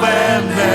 мене.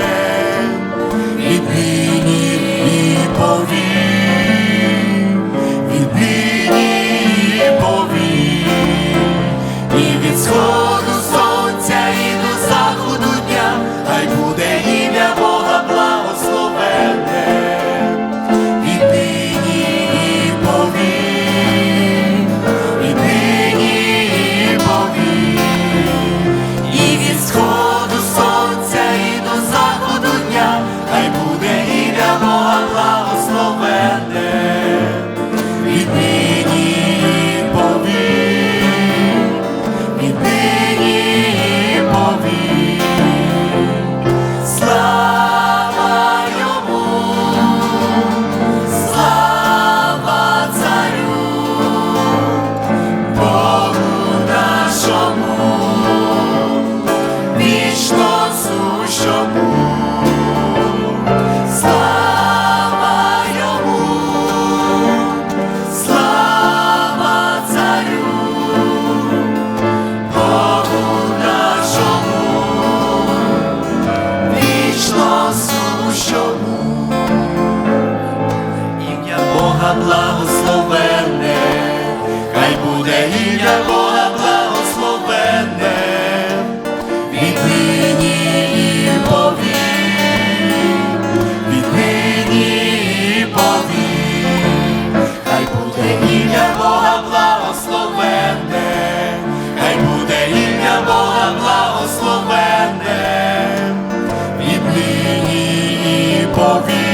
Бога благословенне, хай буде ім'я Бога благословенне, від нині і повік, від нині і повік, хай буде ім'я Бога благословенне, хай буде ім'я Бога благословенне, від нині і повік.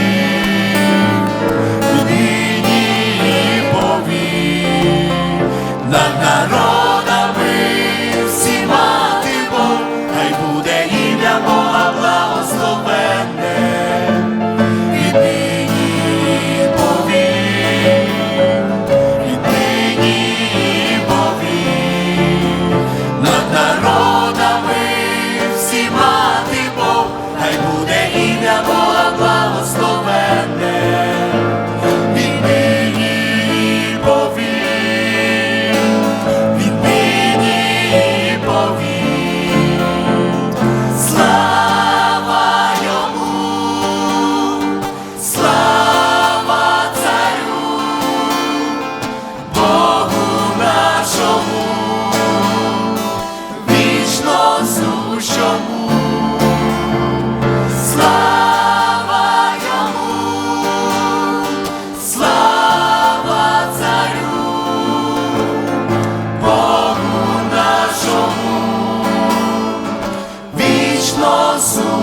So.